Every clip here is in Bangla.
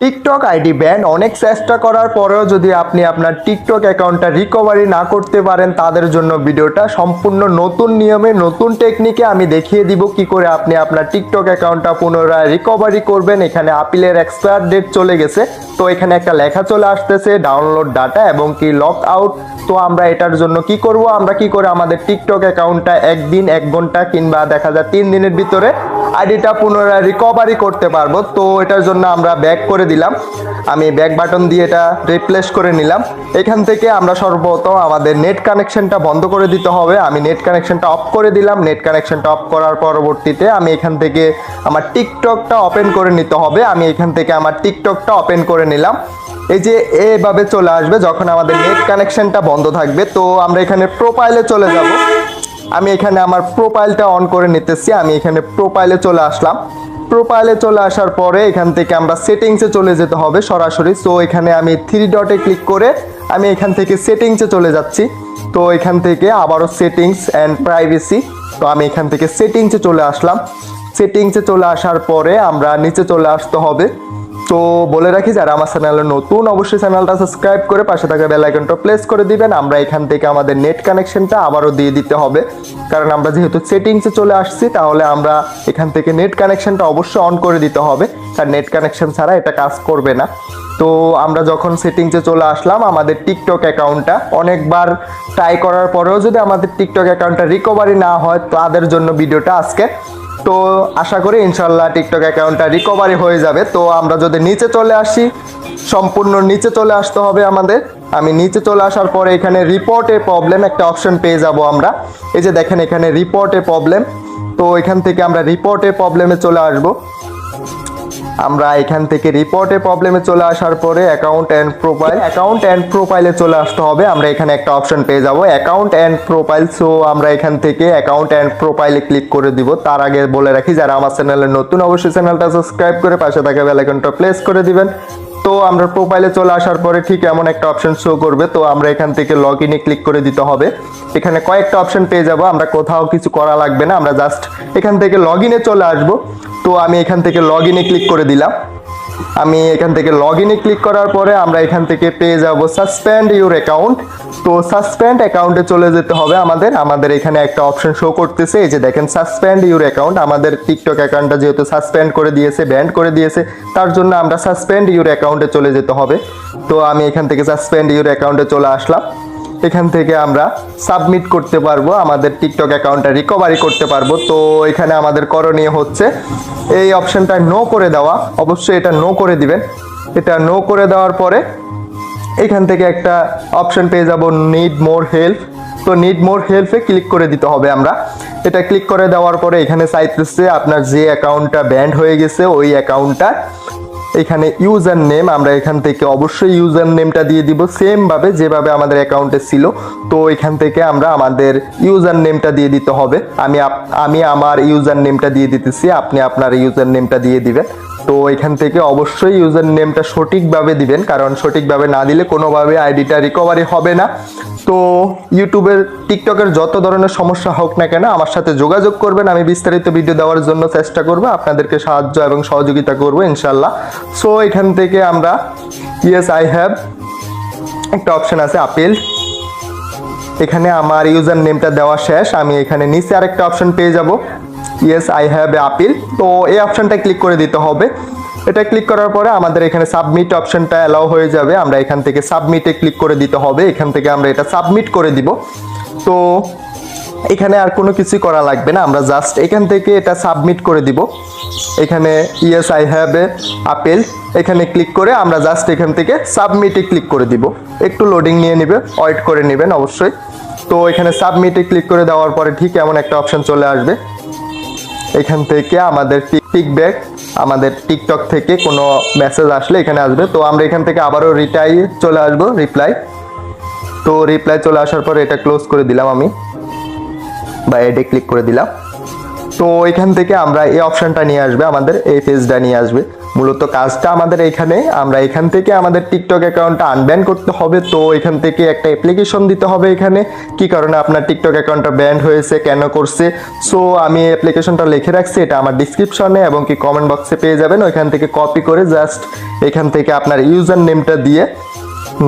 TikTok ID ban. অনেক চেষ্টা করার পরেও যদি আপনি আপনার টিকটক অ্যাকাউন্টটা রিকভারি না করতে পারেন, তাদের জন্য ভিডিওটা সম্পূর্ণ নতুন নিয়মে, নতুন টেকনিকে আমি দেখিয়ে দিব কি করে আপনি আপনার টিকটক অ্যাকাউন্টটা পুনরায় রিকভারি করবেন। এখানে আপিলের এক্সপায়ার ডেট চলে গেছে। তো এখানে একটা লেখা চলে আসতেছে ডাউনলোড ডাটা এবং কি লক আউট তো আমরা এটার জন্য কি করব? আমরা কি করে আমাদের টিকটক অ্যাকাউন্টটা একদিন, এক ঘণ্টা কিংবা দেখা যায় তিন দিনের ভিতরে আইডিটা পুনরায় রিকভারি করতে পারব। তো এটার জন্য আমরা ব্যাক করে দিলাম। আমি ব্যাক বাটন দিয়ে এটা রিপ্লেস করে নিলাম। এখান থেকে আমরা সর্বপ্রথম আমাদের নেট কানেকশনটা বন্ধ করে দিতে হবে। আমি নেট কানেকশনটা অফ করে দিলাম। নেট কানেকশনটা অফ করার পরবর্তীতে আমি এখান থেকে আমার টিকটকটা ওপেন করে নিতে হবে। আমি এখান থেকে আমার টিকটকটা ওপেন করে নিলাম। এই যে এভাবে চলে আসবে। যখন আমাদের নেট কানেকশনটা বন্ধ থাকবে, তো আমরা এখানে প্রোফাইলে চলে যাব। আমি এখানে আমার প্রোফাইলটা অন করে নিতেছি, আমি এখানে প্রোফাইলে চলে আসলাম। প্রোফাইলে চলে আসার পরে এখান থেকে আমরা সেটিংসে চলে যেতে হবে সরাসরি। সো এখানে আমি থ্রি ডটে ক্লিক করে আমি এখান থেকে সেটিংসে চলে যাচ্ছি। তো, এখান থেকে আবারও সেটিংস অ্যান্ড প্রাইভেসি তো, আমি এখান থেকে সেটিংসে চলে আসলাম। সেটিংসে চলে আসার পরে আমরা নিচে চলে আসতে হবে। তো বলে রাখি, যারা আমার চ্যানেলে নতুন, অবশ্যই চ্যানেলটা সাবস্ক্রাইব করে পাশে থাকা বেল আইকনটা প্রেস করে দিবেন। আমরা এখান থেকে আমাদের নেট কানেকশনটা আবারও দিয়ে দিতে হবে। কারণ আমরা যেহেতু সেটিংসে চলে আসছি, তাহলে আমরা এখান থেকে নেট কানেকশনটা অবশ্যই অন করে দিতে হবে। কারণ নেট কানেকশন ছাড়া এটা কাজ করবে না। তো আমরা যখন সেটিংসে চলে আসলাম, আমাদের টিকটক অ্যাকাউন্টটা অনেকবার ট্রাই করার পরেও যদি আমাদের টিকটক অ্যাকাউন্টটা রিকভারি না হয়, তাদের জন্য ভিডিওটা আজকে তো আশা করি ইনশাল্লাহ টিকটক অ্যাকাউন্টটা রিকভারি হয়ে যাবে। তো আমরা যদি নিচে চলে আসি, সম্পূর্ণ নিচে চলে আসতে হবে আমাদের। আমি নিচে চলে আসার পরে এখানে রিপোর্টে প্রবলেম একটা অপশন পেয়ে যাব আমরা। এই যে দেখেন এখানে রিপোর্টে প্রবলেম তো এখান থেকে আমরা রিপোর্টে প্রবলেমে চলে আসব। আমরা এখান থেকে রিপোর্টে প্রবলেমে চলে আসার পরে account and profile account and প্রোফাইলে চলে আসতে হবে। আমরা এখানে একটা অপশন পেয়ে যাব অ্যাকাউন্ট অ্যান্ড প্রোফাইল সো আমরা এখান থেকে অ্যাকাউন্ট অ্যান্ড প্রোফাইলে ক্লিক করে দিব। তার আগে বলে রাখি, যারা আমার চ্যানেলে নতুন, অবশ্যই চ্যানেলটা সাবস্ক্রাইব করে পাশে থাকা বেল আইকনটা প্লেস করে দিবেন। তো, আমরা প্রোফাইলে চলে আসার পরে ঠিক এমন একটা অপশন শো করবে। তো, আমরা এখান থেকে লগ ইনে ক্লিক করে দিতে হবে। এখানে কয়েকটা অপশন পেয়ে যাব। আমরা কোথাও কিছু করা লাগবে না। আমরা জাস্ট এখান থেকে লগ ইনে চলে আসব। তো আমি এখান থেকে লগ ইনে ক্লিক করে দিলাম। আমি এখান থেকে লগ ইনে ক্লিক করার পরে আমরা এখান থেকে পেয়ে যাব সাসপেন্ড ইউর অ্যাকাউন্ট তো সাসপেন্ড অ্যাকাউন্টে চলে যেতে হবে আমাদের। আমাদের এখানে একটা অপশন শো করতেছে। এই যে দেখেন সাসপেন্ড ইউর অ্যাকাউন্ট আমাদের টিকটক অ্যাকাউন্টটা যেহেতু সাসপেন্ড করে দিয়েছে ব্যান্ড করে দিয়েছে, তার জন্য আমরা সাসপেন্ড ইউর অ্যাকাউন্টে চলে যেতে হবে। তো আমি এখান থেকে সাসপেন্ড ইউর অ্যাকাউন্টে চলে আসলাম। এখান থেকে আমরা সাবমিট করতে পারব, আমাদের টিকটক অ্যাকাউন্টটা রিকভারি করতে পারব। তো এখানে আমাদের করণীয় হচ্ছে, এই অপশানটা নো করে দেওয়া। অবশ্যই এটা নো করে দিবেন। এটা নো করে দেওয়ার পরে এখান থেকে একটা অপশন পেয়ে যাব নিড মোর হেল্প তো নিড মোর হেল্পে ক্লিক করে দিতে হবে আমরা। এটা ক্লিক করে দেওয়ার পরে এখানে চাইতেছে আপনার যে অ্যাকাউন্টটা ব্যান্ড হয়ে গেছে, ওই অ্যাকাউন্টটা এখানে ইউজার নেম আমরা এখান থেকে অবশ্যই ইউজার নেমটা দিয়ে দিব সেম ভাবে যেভাবে আমাদের অ্যাকাউন্টে ছিল। তো এখান থেকে আমরা আমাদের ইউজার নেমটা দিয়ে দিতে হবে। আমি আমি আমার ইউজার নেমটা দিয়ে দিতেছি, আপনি আপনার ইউজার নেমটা দিয়ে দিবেন। তো এখান থেকে অবশ্যই ইউজার নেমটা সঠিকভাবে দিবেন, কারণ সঠিকভাবে না দিলে কোনোভাবে আইডিটা রিকভারি হবে না। তো ইউটিউবের, টিকটকের যত ধরনের সমস্যা হোক না কেন আমার সাথে যোগাযোগ করবেন। আমি বিস্তারিত ভিডিও দেওয়ার জন্য চেষ্টা করব, আপনাদেরকে সাহায্য এবং সহযোগিতা করব ইনশাল্লাহ সো এখান থেকে আমরা ইয়েস আই হ্যাভ একটা অপশন আছে আপিল এখানে আমার ইউজার নেমটা দেওয়া শেষ, আমি এখানে নিচে আরেকটা অপশন পেয়ে যাব। Yes I have a appeal তো এই অপশনটা ক্লিক করে দিতে হবে। এটা ক্লিক করার পরে আমাদের এখানে সাবমিট অপশনটা অ্যালাউ হয়ে যাবে। আমরা এখান থেকে সাবমিটে ক্লিক করে দিতে হবে। এখান থেকে আমরা এটা সাবমিট করে দিব। তো এখানে আর কোনো কিছু করা লাগবে না। আমরা জাস্ট এখান থেকে এটা সাবমিট করে দিব। এখানে yes I have a appeal এখানে ক্লিক করে আমরা জাস্ট এখান থেকে সাবমিটে ক্লিক করে দিব। একটু লোডিং নিয়ে নেবে ওয়েট করে নেবেন অবশ্যই। তো এখানে সাবমিটে ক্লিক করে দেওয়ার পরে ঠিক এমন একটা অপশন চলে আসবে। এখান থেকে আমাদের টিকব্যাক আমাদের টিকটক থেকে কোনো মেসেজ আসলে এখানে আসবে। তো আমরা এখান থেকে আবারও রিটাই চলে আসব রিপ্লাই তো রিপ্লাই চলে আসার পর এটা ক্লোজ করে দিলাম আমি। বা এডে ক্লিক করে দিলাম। তো এখান থেকে আমরা এই অপশনটা নিয়ে আসবে, আমাদের এই পেজটা নিয়ে আসবে। মূলত কাজটা আমাদের এখানে, আমরা এখান থেকে আমাদের টিকটক অ্যাকাউন্টটা আনব্যান করতে হবে, তো এখান থেকে একটা অ্যাপ্লিকেশন দিতে হবে এখানে। কি কারণে আপনার টিকটক অ্যাকাউন্টটা ব্যান্ড হয়েছে, কেন করছে? সো আমি অ্যাপ্লিকেশনটা লিখে রাখছি, এটা আমার ডিসক্রিপশনে এবং কি কমেন্ট বক্সে পেয়ে যাবেন। ওইখান থেকে কপি করে জাস্ট এখান থেকে আপনার ইউজার নেমটা দিয়ে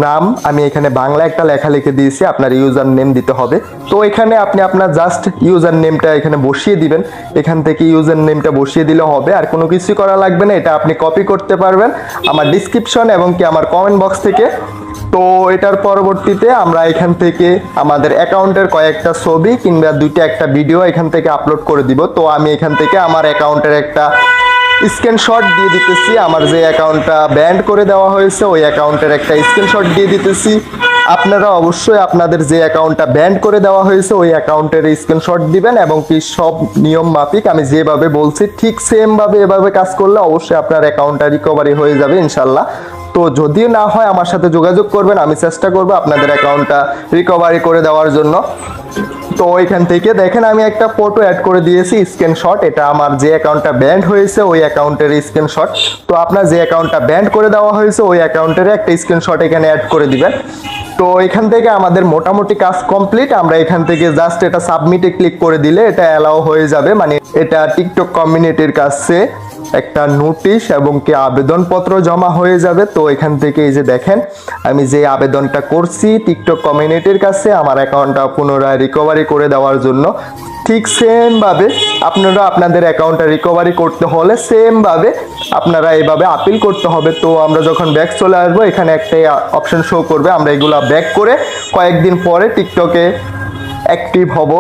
নাম, আমি এখানে বাংলা একটা লেখা লিখে দিয়েছি, আপনার ইউজার নেম দিতে হবে। তো এখানে আপনি আপনার জাস্ট ইউজার নেমটা এখানে বসিয়ে দিবেন। এখান থেকে ইউজার নেমটা বসিয়ে দিলে হবে, আর কোনো কিছু করা লাগবে না, এটা আপনি কপি করতে পারবেন আমার ডিসক্রিপশন এবং কি আমার কমেন্ট বক্স থেকে। তো এটার পরবর্তীতে আমরা এখান থেকে আমাদের অ্যাকাউন্টের কয়েকটা ছবি কিংবা দুইটা একটা ভিডিও এখান থেকে আপলোড করে দিব। তো আমি এখান থেকে আমার অ্যাকাউন্টের একটা স্ক্রিনশট দিয়ে দিতেছি। আমার যে অ্যাকাউন্টটা ব্যান্ড করে দেওয়া হয়েছে, ওই অ্যাকাউন্টের একটা স্ক্রিনশট দিয়ে দিতেছি। আপনারা অবশ্যই আপনাদের যে অ্যাকাউন্টটা ব্যান্ড করে দেওয়া হয়েছে, ওই অ্যাকাউন্টের স্ক্রিনশট দিবেন এবং কি সব নিয়ম মাফিক আমি যেভাবে বলছি, ঠিক সেমভাবে এভাবে কাজ করলে অবশ্যই আপনার অ্যাকাউন্টটা রিকভারি হয়ে যাবে, ইনশাল্লাহ। তো যদি না হয় আমার সাথে যোগাযোগ করবেন, আমি চেষ্টা করব আপনাদের অ্যাকাউন্টটা রিকভারি করে দেওয়ার জন্য। তো এখান থেকে দেখেন, আমি একটা ফটো অ্যাড করে দিয়েছি স্ক্রিনশট এটা আমার যে অ্যাকাউন্টটা ব্যান্ড হয়েছে, ওই অ্যাকাউন্টের স্ক্রিনশট তো আপনার যে অ্যাকাউন্টটা ব্যান্ড করে দেওয়া হয়েছে, ওই অ্যাকাউন্টের একটা স্ক্রিনশট এখানে অ্যাড করে দিবেন। তো এখান থেকে আমাদের মোটামুটি কাজ কমপ্লিট আমরা এখান থেকে জাস্ট এটা সাবমিটে ক্লিক করে দিলে এটা অ্যালাউ হয়ে যাবে। মানে এটা টিকটক কমিউনিটির কাছে একটা নোটিশ এবং কি আবেদনপত্র জমা হয়ে যাবে। তো এখান থেকে এই যে দেখেন, আমি যে আবেদনটা করছি টিকটক কমিউনিটির কাছে, আমার অ্যাকাউন্টটা পুনরায় রিকভারি করে দেওয়ার জন্য। ঠিক সেম ভাবে আপনারা আপনাদের অ্যাকাউন্টটা রিকভারি করতে হলে সেম ভাবে আপনারা এইভাবে আপিল করতে হবে। তো আমরা যখন ব্যাক চলে আসব, এখানে একটা অপশন শো করবে। আমরা এগুলা ব্যাক করে কয়েকদিন পরে টিকটকে অ্যাক্টিভ হব।